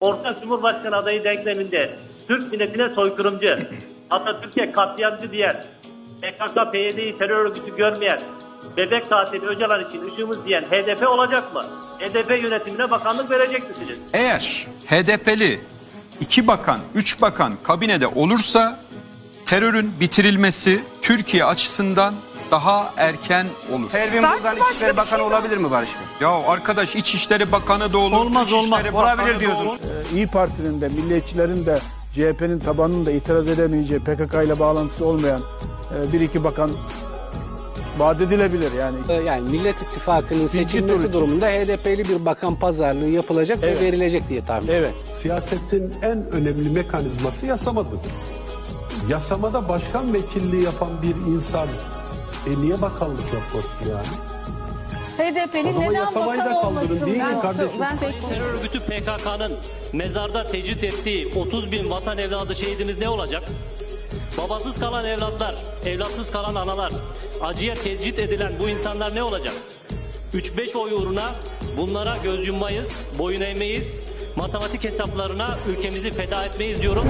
Orta Cumhurbaşkanı adayı denkleminde Türk milletine soykırımcı, Atatürk'e katliamcı diyen, PKK, PYD'yi terör örgütü görmeyen, bebek katili Öcalan için ışığımız diyen HDP olacak mı? HDP yönetimine bakanlık verecek misiniz? Eğer HDP'li iki bakan, üç bakan kabinede olursa terörün bitirilmesi Türkiye açısından daha erken olur. Pervin Belki Buldan başka İçişleri bir Bakanı şey olabilir mi Barış Bey? Ya arkadaş İçişleri Bakanı da olur. Olmaz, olmaz. Olabilir Bakanı da diyorsun. olur. İyi Parti'nin de milliyetçilerin de CHP'nin tabanının da itiraz edemeyeceği PKK ile bağlantısı olmayan e, bir iki bakan vaat edilebilir yani. Ee, Yani Millet İttifakı'nın tur seçilmesi için. durumunda HDP'li bir bakan pazarlığı yapılacak Evet. ve verilecek diye tahmin ediyorum. Evet. Siyasetin en önemli mekanizması yasamadır. Yasamada başkan vekilliği yapan bir insan e niye bakanlık yapmasın yani? O HDP'li zaman neden yasamayı bakan da kaldırın olmasın? değil mi Ben- kardeşim? Ben pek Terör örgütü PKK'nın mezarda tecrit ettiği 30 bin vatan evladı şehidimiz ne olacak? Babasız kalan evlatlar, evlatsız kalan analar, acıya tecrit edilen bu insanlar ne olacak? 3-5 oy uğruna bunlara göz yummayız, boyun eğmeyiz, matematik hesaplarına ülkemizi feda etmeyiz diyorum.